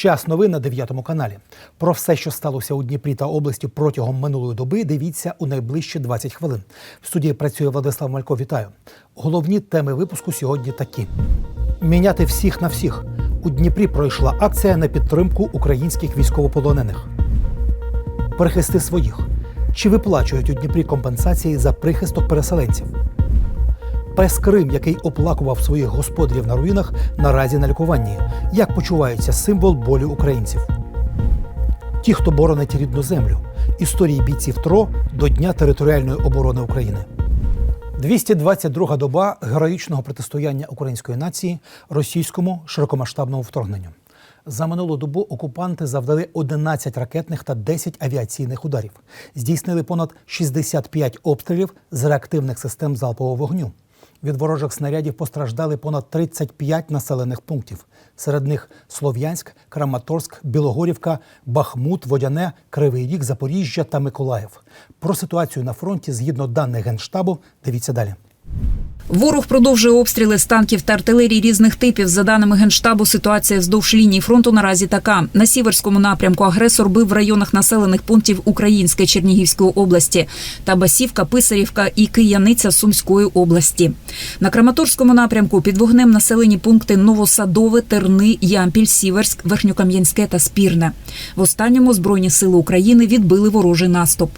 Час новин на 9 каналі. Про все, що сталося у Дніпрі та області протягом минулої доби, дивіться у найближчі 20 хвилин. В студії працює Владислав Малько. Вітаю. Головні теми випуску сьогодні такі: міняти всіх на всіх. У Дніпрі пройшла акція на підтримку українських військовополонених. Перехисти своїх. Чи виплачують у Дніпрі компенсації за прихисток переселенців? Пес Крим, який оплакував своїх господарів на руїнах, наразі на лікуванні. Як почувається символ болю українців? Ті, хто боронить рідну землю. Історії бійців ТРО до Дня територіальної оборони України. 222 доба героїчного протистояння української нації російському широкомасштабному вторгненню. За минулу добу окупанти завдали 11 ракетних та 10 авіаційних ударів. Здійснили понад 65 обстрілів з реактивних систем залпового вогню. Від ворожих снарядів постраждали понад 35 населених пунктів. Серед них Слов'янськ, Краматорськ, Білогорівка, Бахмут, Водяне, Кривий Ріг, Запоріжжя та Миколаїв. Про ситуацію на фронті згідно даних Генштабу дивіться далі. Ворог продовжує обстріли з танків та артилерії різних типів. За даними генштабу, ситуація вздовж лінії фронту наразі така: на сіверському напрямку агресор бив в районах населених пунктів Української Чернігівської області та Басівка, Писарівка і Кияниця Сумської області. На Краматорському напрямку під вогнем населені пункти Новосадове, Терни, Ямпіль, Сіверськ, Верхньокам'янське та Спірне. В останньому збройні сили України відбили ворожий наступ.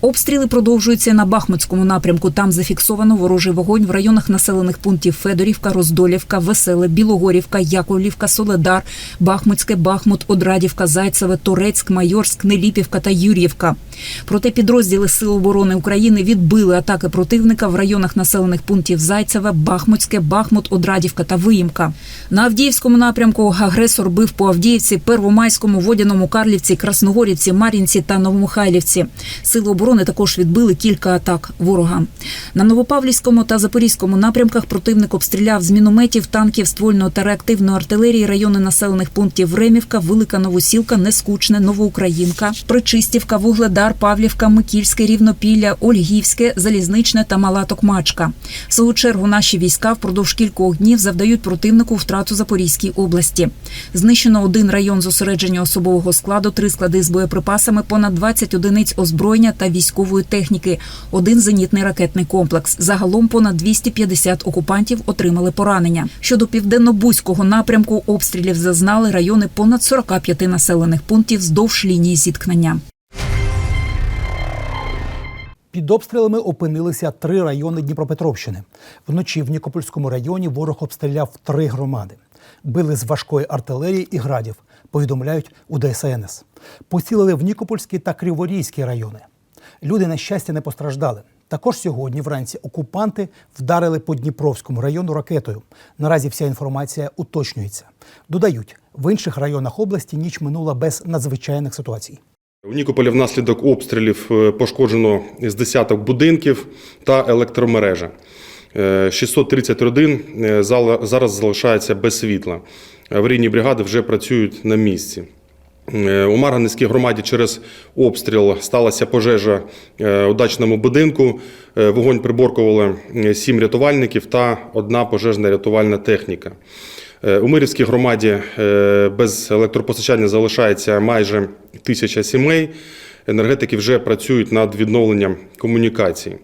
Обстріли продовжуються на Бахмутському напрямку. Там зафіксовано ворожий вогонь в районах населених пунктів Федорівка, Роздолівка, Веселе, Білогорівка, Яковлівка, Соледар, Бахмутське, Бахмут, Одрадівка, Зайцеве, Торецьк, Майорськ, Неліпівка та Юр'ївка. Проте підрозділи Сил оборони України відбили атаки противника в районах населених пунктів Зайцеве, Бахмутське, Бахмут, Одрадівка та Виїмка. На Авдіївському напрямку агресор бив по Авдіївці, Первомайському, Водяному, Карлівці, Красногорівці, Мар'їнці та Новомихайлівці. Сили оборони також відбили кілька атак ворога. На Новопавлівському та Запорізькому напрямках противник обстріляв з мінометів, танків, ствольної та реактивної артилерії райони населених пунктів Ремівка, Велика Новосілка, Нескучне, Новоукраїнка, Причистівка, Вугледар, Павлівка, Микільське, Рівнопілля, Ольгівське, Залізничне та Мала Токмачка. В свою чергу наші війська впродовж кількох днів завдають противнику втрату Запорізькій області. Знищено один район зосередження особового складу, три склади з боєприпасами, понад 20 одиниць озброєння та військової техніки, один зенітний ракетний комплекс. Загалом понад 250 окупантів отримали поранення. Щодо південно-бузького напрямку обстрілів зазнали райони понад 45 населених пунктів вздовж лінії зіткнення. Під обстрілами опинилися три райони Дніпропетровщини. Вночі в Нікопольському районі ворог обстріляв три громади. Били з важкої артилерії і градів, повідомляють у ДСНС. Поцілили в Нікопольський та Криворізький райони. Люди, на щастя, не постраждали. Також сьогодні вранці окупанти вдарили по Дніпровському району ракетою. Наразі вся інформація уточнюється. Додають, в інших районах області ніч минула без надзвичайних ситуацій. У Нікополі внаслідок обстрілів е, пошкоджено з десяток будинків та електромережа. Е, 630 родин е, зараз залишається без світла. Аварійні бригади вже працюють на місці. Е, У Марганецькій громаді через обстріл сталася пожежа е, у дачному будинку. Е, Вогонь приборкували сім рятувальників та одна пожежна рятувальна техніка. У Мирівській громаді без електропостачання залишається майже тисяча сімей. Енергетики вже працюють над відновленням комунікацій.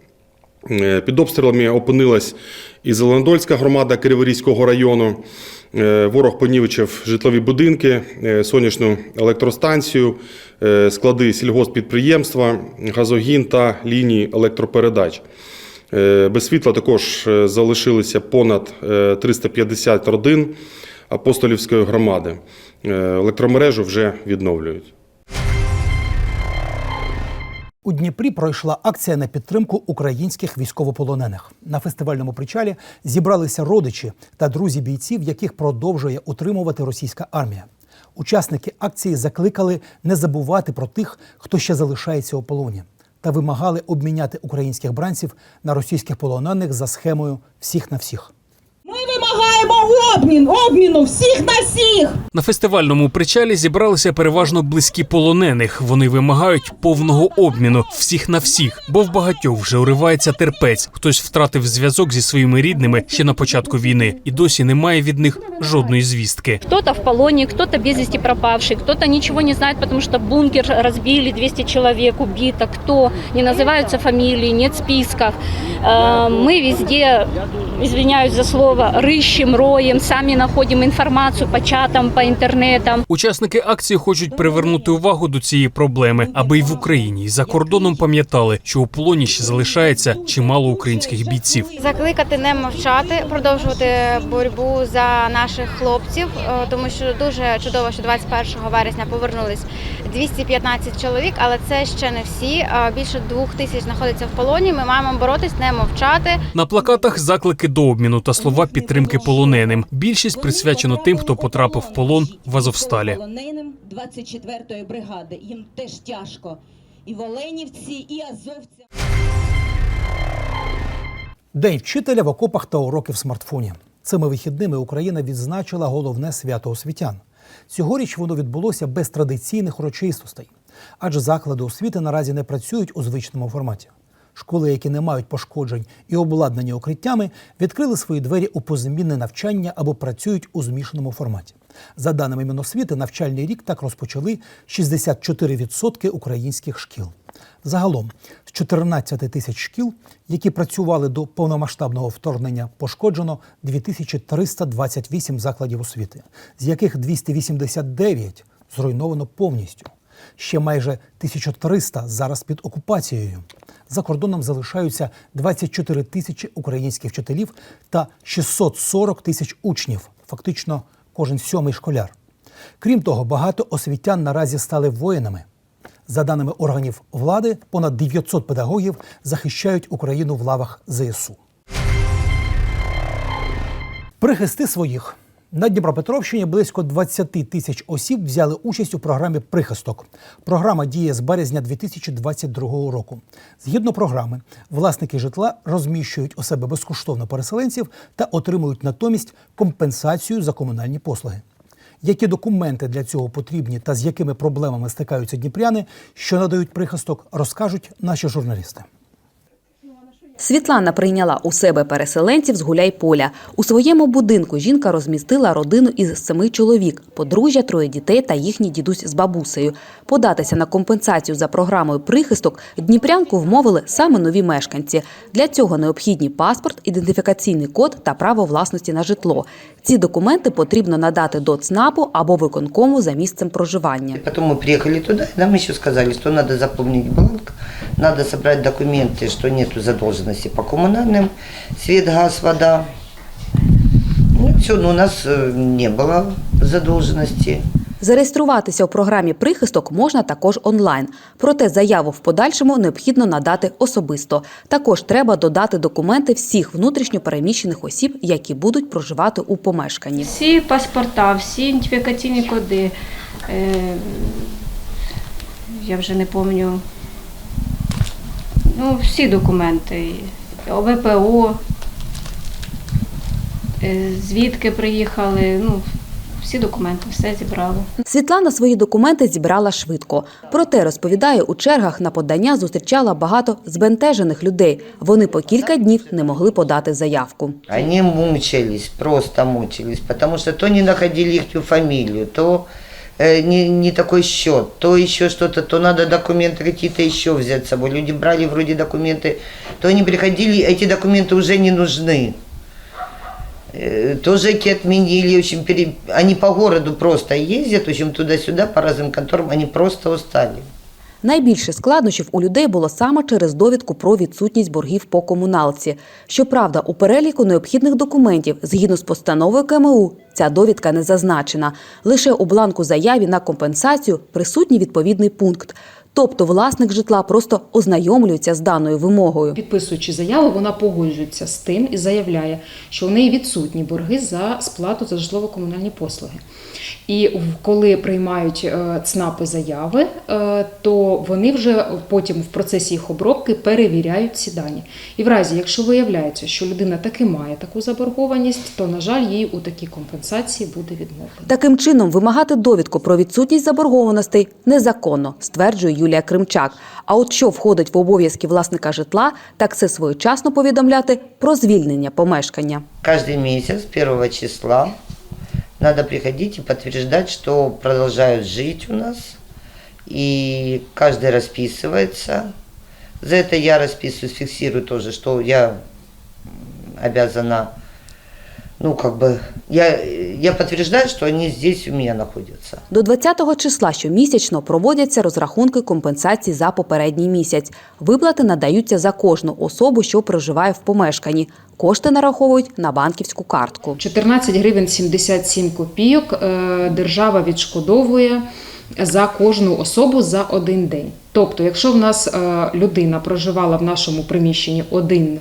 Під обстрілами опинилась і Зеленодольська громада Криворізького району. Е, Ворог понівечив житлові будинки, е, сонячну електростанцію, е, склади сільгоспідприємства, газогін та лінії електропередач. Без світла також залишилися понад е, 350 родин апостолівської громади. Електромережу вже відновлюють. У Дніпрі пройшла акція на підтримку українських військовополонених. На фестивальному причалі зібралися родичі та друзі бійців, яких продовжує утримувати російська армія. Учасники акції закликали не забувати про тих, хто ще залишається у полоні, та вимагали обміняти українських бранців на російських полонених за схемою всіх на всіх. Ми вимагаємо обмін, обміну всіх на всіх. На фестивальному причалі зібралися переважно близькі полонених. Вони вимагають повного обміну всіх на всіх, бо в багатьох вже уривається терпець. Хтось втратив зв'язок зі своїми рідними ще на початку війни, і досі немає від них жодної звістки. Кто-то в полоне, кто-то без вести пропавший, кто-то ничего не знает, потому что бункер разбили, 200 человек убито, кто, не называются фамилии, нет списков. Э, Мы везде, извиняюсь за слово, рыщем, роем, сами находим информацию по чатам, по интернетам. Учасники акції хочуть привернути увагу до цієї проблеми, аби й в Україні, і за кордоном пам'ятали, що у полоні ще залишається чимало українських бійців. Закликати не мовчати, продовжувати боротьбу за наших хлопців, е, тому що дуже чудово, що 21 вересня повернулись 215 чоловік, але це ще не всі. Е, Більше двох тисяч знаходиться в полоні. Ми маємо боротись, не мовчати. На плакатах заклики до обміну та слова підтримки полоненим. Більшість присвячено тим, хто потрапив в полон в Азовсталі. Полоненим 24-ї бригади. Їм теж тяжко. І в Оленівці, і Азовці. День вчителя в окопах та уроки в смартфоні. Цими вихідними Україна відзначила головне свято освітян. Цьогоріч воно відбулося без традиційних урочистостей, адже заклади освіти наразі не працюють у звичному форматі. Школи, які не мають пошкоджень і обладнані укриттями, відкрили свої двері у позамінне навчання або працюють у змішаному форматі. За даними Міносвіти, навчальний рік так розпочали 64% українських шкіл. Загалом з 14 тисяч шкіл, які працювали до повномасштабного вторгнення, пошкоджено 2328 закладів освіти, з яких 289 зруйновано повністю. Ще майже 1300 зараз під окупацією. За кордоном залишаються 24 тисячі українських вчителів та 640 тисяч учнів, фактично кожен сьомий школяр. Крім того, багато освітян наразі стали воїнами. За даними органів влади, понад 900 педагогів захищають Україну в лавах ЗСУ. Прихисти своїх. На Дніпропетровщині близько 20 тисяч осіб взяли участь у програмі Прихисток. Програма діє з березня 2022 року. Згідно програми, власники житла розміщують у себе безкоштовно переселенців та отримують натомість компенсацію за комунальні послуги. Які документи для цього потрібні та з якими проблемами стикаються дніпряни, що надають прихисток, розкажуть наші журналісти. Світлана прийняла у себе переселенців з Гуляйполя. У своєму будинку жінка розмістила родину із семи чоловік, подружжя, троє дітей та їхній дідусь з бабусею. Податися на компенсацію за програмою прихисток дніпрянку вмовили саме нові мешканці. Для цього необхідні паспорт, ідентифікаційний код та право власності на житло. Ці документи потрібно надати до ЦНАПу або виконкому за місцем проживання. Потом мы приехали туда, и нам еще сказали, что надо заполнить бланк, надо собрать документы, что нету задолженности по коммунальным, свет, газ, вода. Ну, все, но у нас э, не было задолженности. Зареєструватися у програмі прихисток можна також онлайн. Проте заяву в подальшому необхідно надати особисто. Також треба додати документи всіх внутрішньо переміщених осіб, які будуть проживати у помешканні. Всі паспорта, всі ідентифікаційні коди. Е, я вже не пам'ятаю. Ну, всі документи. ОВПО, е, звідки приїхали, ну, всі документи, все зібрали. Світлана свої документи зібрала швидко. Проте розповідає, у чергах на подання зустрічала багато збентежених людей. Вони по кілька днів не могли подати заявку. Они мучились, просто мучились, потому что то не находили их фамилию, то э, не, не такой счет, то еще что-то, то надо документы какие-то еще взять с собой. Люди брали вроде документы, то они приходили, эти документы уже не нужны. Э, Тоже эти отменили, в общем, пере- они по городу просто ездят, в общем, туда-сюда по разным конторам, они просто устали. Найбільше складнощів у людей було саме через довідку про відсутність боргів по комуналці. Щоправда, у переліку необхідних документів, згідно з постановою КМУ, ця довідка не зазначена. Лише у бланку заяві на компенсацію присутній відповідний пункт. Тобто власник житла просто ознайомлюється з даною вимогою. Підписуючи заяву, вона погоджується з тим і заявляє, що у неї відсутні борги за сплату за житлово-комунальні послуги. І коли приймають е, ЦНАПи заяви, е, то вони вже потім в процесі їх обробки перевіряють ці дані. І в разі, якщо виявляється, що людина таки має таку заборгованість, то на жаль, їй у такій компенсації буде відмовлено. Таким чином, вимагати довідку про відсутність заборгованостей незаконно, стверджує Юлія Кримчак. А от що входить в обов'язки власника житла, так це своєчасно повідомляти про звільнення помешкання. Каждый месяц, 1 числа, надо приходить и подтверждать, что продолжают жить у нас. И каждый расписывается. За это я расписываюсь, фиксирую тоже, что я м, обязана, ну, как бы, я, я подтверждаю, что они здесь у меня находятся. До 20-го числа щомісячно проводяться розрахунки компенсацій за попередній місяць. Виплати надаються за кожну особу, що проживає в помешканні. Кошти нараховують на банківську картку. 14 гривень 77 копійок е, держава відшкодовує за кожну особу за один день. Тобто, якщо в нас е, людина проживала в нашому приміщенні один.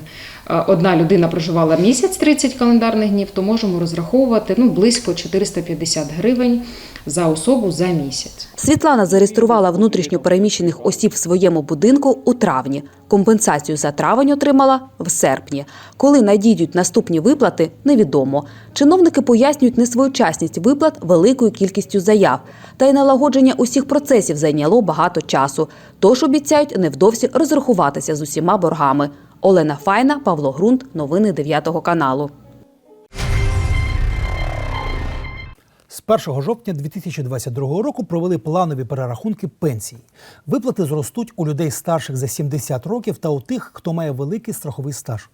Е, Одна людина проживала місяць 30 календарних днів, то можемо розраховувати ну, близько 450 гривень за особу за місяць. Світлана зареєструвала внутрішньо переміщених осіб в своєму будинку у травні. Компенсацію за травень отримала в серпні. Коли надійдуть наступні виплати, невідомо. Чиновники пояснюють несвоєчасність виплат великою кількістю заяв. Та й налагодження усіх процесів зайняло багато часу. Тож обіцяють невдовзі розрахуватися з усіма боргами. Олена Файна, Павло Грунт. Новини 9 каналу. З 1 жовтня 2022 року провели планові перерахунки пенсій. Виплати зростуть у людей старших за 70 років та у тих, хто має великий страховий стаж.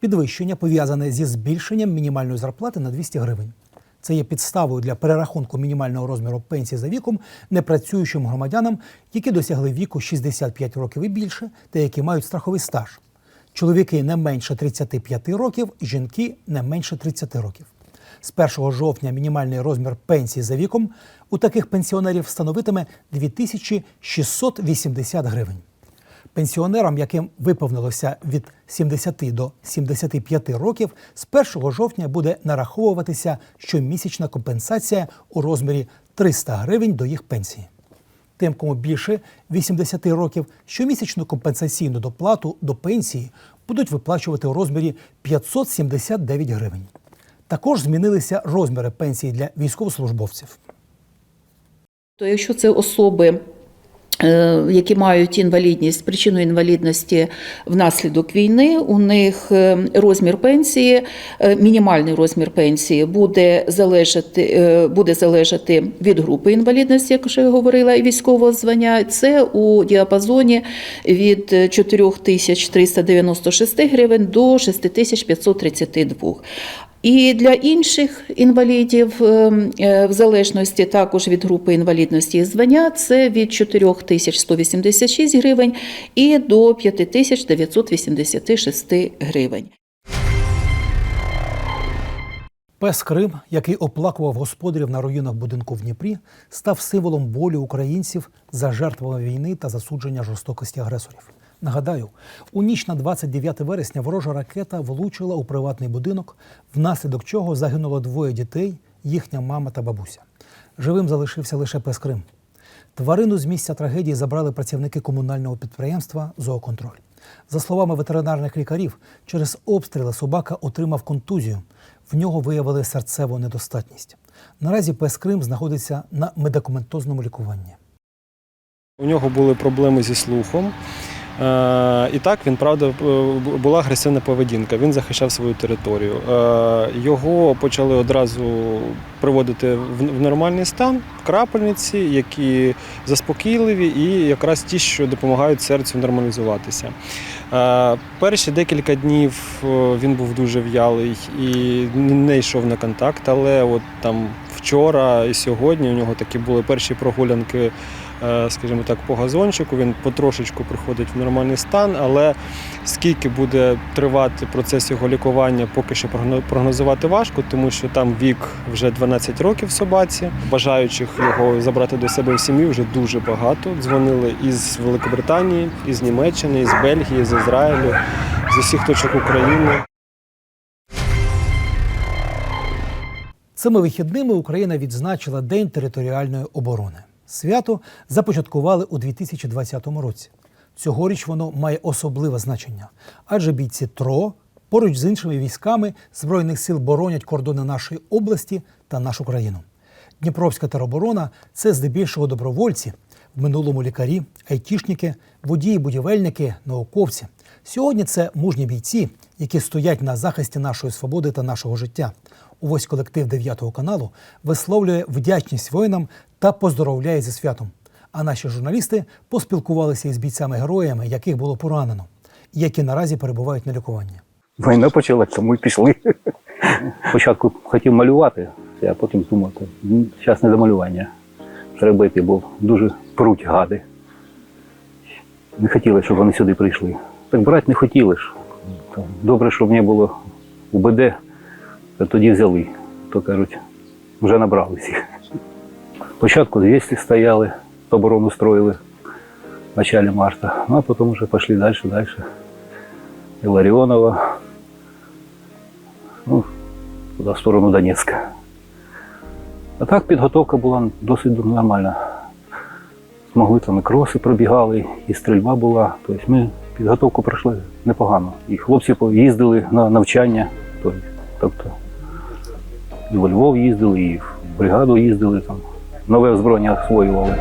Підвищення пов'язане зі збільшенням мінімальної зарплати на 200 гривень. Це є підставою для перерахунку мінімального розміру пенсії за віком непрацюючим громадянам, які досягли віку 65 років і більше, та які мають страховий стаж. Чоловіки не менше 35 років, жінки не менше 30 років. З 1 жовтня мінімальний розмір пенсії за віком у таких пенсіонерів становитиме 2680 гривень. Пенсіонерам, яким виповнилося від 70 до 75 років, з 1 жовтня буде нараховуватися щомісячна компенсація у розмірі 300 гривень до їх пенсії. Тим, кому більше 80 років, щомісячну компенсаційну доплату до пенсії будуть виплачувати у розмірі 579 гривень. Також змінилися розміри пенсії для військовослужбовців. То якщо це особи, які мають інвалідність, причину інвалідності внаслідок війни, у них е, розмір пенсії, е, мінімальний розмір пенсії буде залежати, е, буде залежати від групи інвалідності, як вже говорила, і військового звання. Це у діапазоні від 4396 гривень до 6532. І для інших інвалідів, е, е, в залежності також від групи інвалідності і звання, це від 4186 гривень і до 5986 гривень. Пес Крим, який оплакував господарів на руїнах будинку в Дніпрі, став символом болю українців за жертвами війни та засудження жорстокості агресорів. Нагадаю, у ніч на 29 вересня ворожа ракета влучила у приватний будинок, внаслідок чого загинуло двоє дітей, їхня мама та бабуся. Живим залишився лише пес Крим. Тварину з місця трагедії забрали працівники комунального підприємства Зооконтроль. За словами ветеринарних лікарів, через обстріли собака отримав контузію. В нього виявили серцеву недостатність. Наразі пес Крим знаходиться на медикаментозному лікуванні. У нього були проблеми зі слухом. Е, І так він правда була агресивна поведінка. Він захищав свою територію. Е, Його почали одразу приводити в нормальний стан крапельниці, які заспокійливі і якраз ті, що допомагають серцю нормалізуватися. Е, Перші декілька днів він був дуже в'ялий і не йшов на контакт, але от там вчора і сьогодні. У нього такі були перші прогулянки, скажімо так, по газончику. Він потрошечку приходить в нормальний стан, але скільки буде тривати процес його лікування, поки що прогно- прогнозувати важко, тому що там вік вже 12 років собаці. Бажаючих його забрати до себе в сім'ю вже дуже багато. Дзвонили із Великобританії, із Німеччини, із Бельгії, з Ізраїлю, з усіх точок України. Цими вихідними Україна відзначила День територіальної оборони. Свято започаткували у 2020 році. Цьогоріч воно має особливе значення, адже бійці ТРО поруч з іншими військами Збройних сил боронять кордони нашої області та нашу країну. Дніпровська тероборона це здебільшого добровольці, в минулому лікарі, айтішники, водії, будівельники, науковці. Сьогодні це мужні бійці, які стоять на захисті нашої свободи та нашого життя. Увесь колектив 9 каналу висловлює вдячність воїнам та поздоровляє зі святом. А наші журналісти поспілкувалися із бійцями-героями, яких було поранено, які наразі перебувають на лікуванні. Війна почалася, тому й пішли. Спочатку хотів малювати, а потім думав, зараз не до малювання. Треба йти, бо дуже пруть гади. Не хотіли, щоб вони сюди прийшли. Так брати не хотіли ж. Добре, щоб не було УБД, то тоді взяли. То кажуть, вже набралися. Спочатку 200 стояли, оборону строїли в начале марта, ну, а потім вже пішли далі, далі. Іларіонова, ну, туди в сторону Донецька. А так підготовка була досить нормальна. Змогли там і кроси пробігали, і стрільба була. Тобто ми підготовку пройшли непогано. І хлопці їздили на навчання. Тобто, тобто і во Львов їздили, і в бригаду їздили, там, нове озброєння освоювали.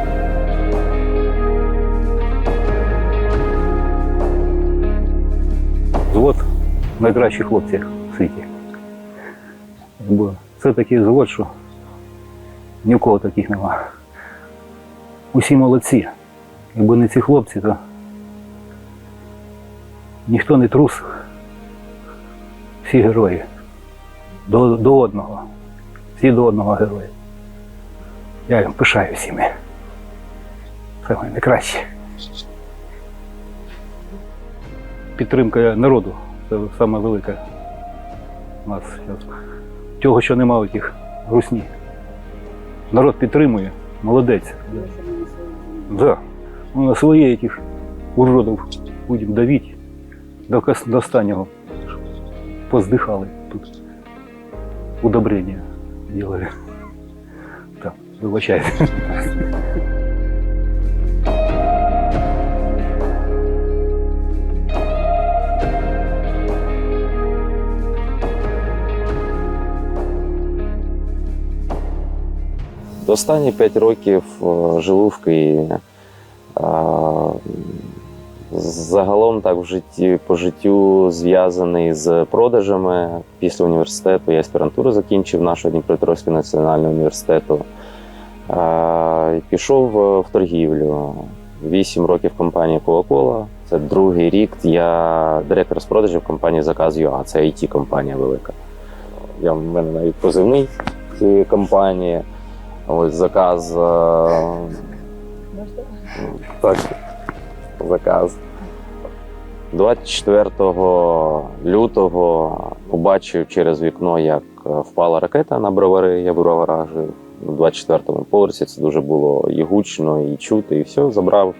Звод найкращі хлопці в світі. Бо це такий завод, що ні в кого таких нема. Усі молодці. Якби не ці хлопці, то ніхто не трус. Всі герої. До, до одного. Всі до одного герої. Я їм пишаю всіми. Це найкраще. Підтримка народу це саме велика у нас. Того, що немає тих русні. Народ підтримує, молодець. Да. Ну, на своє этих уродів будемо давити до, до останнього. Поздихали тут. Удобрення делали. Вибачайте. Останні 5 років е, живу в Києві. Е, Загалом так в житті по життю зв'язаний з продажами. Після університету я аспірантуру закінчив нашого Дніпропетровського національного університету. Пішов е, в торгівлю. Вісім років компанії Coca-Cola. Це другий рік. Я директор з продажів компанії Заказ.ua. Це it компанія велика. Я в мене навіть позивний цієї компанії. Ось заказ. е, Так, заказ. 24 лютого побачив через вікно, як е, впала ракета на бровари. Я в броварах жив на 24-му поверсі. Це дуже було і гучно, і чути, і все. Забрав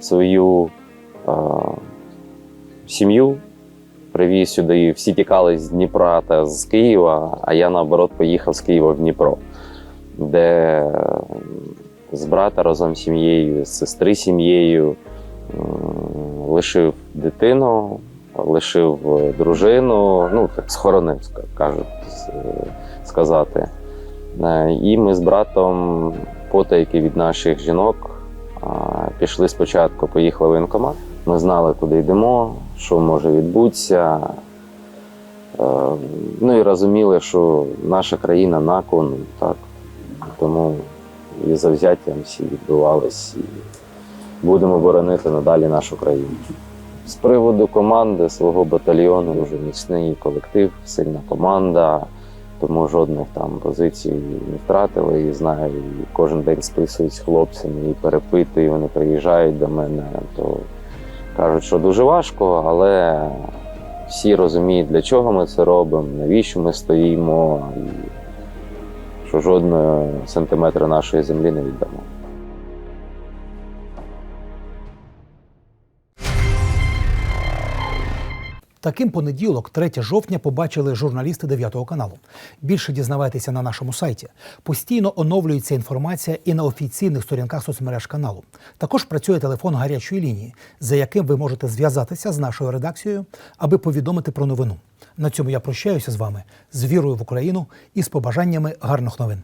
свою е, сім'ю, привіз сюди. Всі тікали з Дніпра та з Києва, а я наоборот поїхав з Києва в Дніпро де з брата разом з сім'єю, з сестри сім'єю лишив дитину, лишив е, дружину, ну так схоронив, кажуть сказати. Е, І ми з братом, потайки від наших жінок, пішли спочатку, поїхали в воєнкомат. Ми знали, куди йдемо, що може відбутися. Е, Ну і розуміли, що наша країна на кону, так. Тому і завзяттям всі відбувались, і будемо боронити надалі нашу країну. З приводу команди свого батальйону дуже міцний колектив, сильна команда. Тому жодних там позицій не втратили. І знаю, і кожен день списують хлопцями і перепитую, вони приїжджають до мене, то кажуть, що дуже важко, але всі розуміють, для чого ми це робимо, навіщо ми стоїмо, і що жодного сантиметра нашої землі не віддамо. Таким понеділок, 3 жовтня, побачили журналісти 9 каналу. Більше дізнавайтеся на нашому сайті. Постійно оновлюється інформація і на офіційних сторінках соцмереж каналу. Також працює телефон гарячої лінії, за яким ви можете зв'язатися з нашою редакцією, аби повідомити про новину. На цьому я прощаюся з вами з вірою в Україну і з побажаннями гарних новин.